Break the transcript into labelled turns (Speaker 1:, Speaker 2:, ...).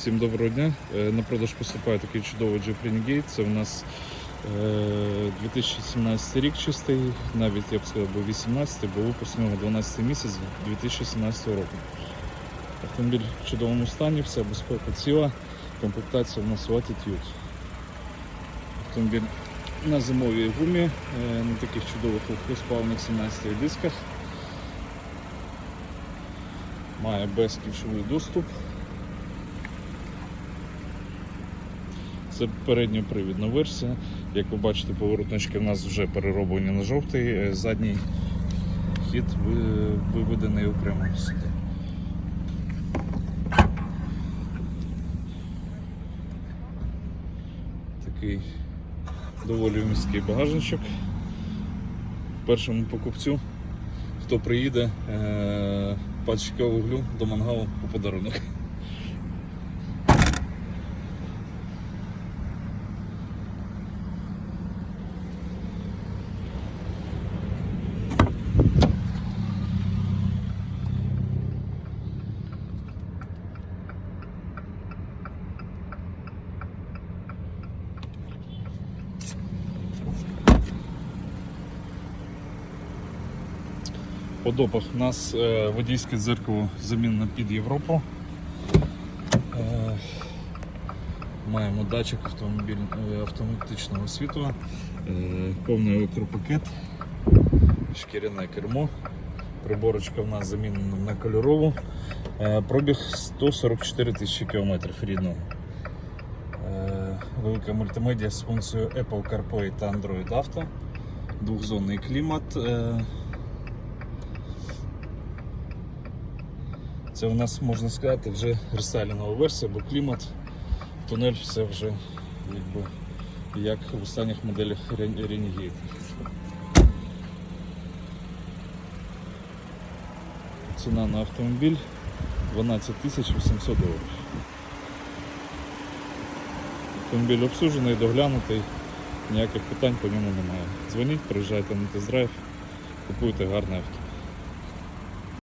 Speaker 1: Всім доброго дня. Е, На продаж поступає такий чудовий Jeep Renegade. Це у нас е, 2017 рік чистий, навіть я б сказав, був 18, бо випуск нього 12 місяць 2017 року. Автомобіль в чудовому стані, все безпека ціла, комплектація у нас Latitude. Автомобіль на зимовій гумі, е, на таких чудових легкосплавних 17 дисках. Має безключовий доступ. Це передньопривідна версія. Як ви бачите, поворотнички в нас вже перероблені на жовтий, е, задній хід виведений окремо сюди. Такий доволі міський багажничок. Першому покупцю, хто приїде, е, пачка вуглю до мангалу у подарунок. По допах у нас е, водійське дзеркало замінено під Європу. Е, маємо датчик е, автоматичного світла, повний електропакет, шкіряне кермо. Приборочка в нас замінена на кольорову. Пробіг 144 тисячі кілометрів рідного. Велика мультимедіа з функцією Apple CarPlay та Android Auto. Двохзонний клімат. Це у нас можна сказати вже рестайлінгова версія, бо клімат, тунель, все вже якби як в останніх моделях Renegade. Ціна на автомобіль 12 тисяч 800 доларів. Автомобіль обслужений, доглянутий, ніяких питань по ньому немає. Дзвоніть, приїжджайте на тест-драйв, купуйте гарне авто.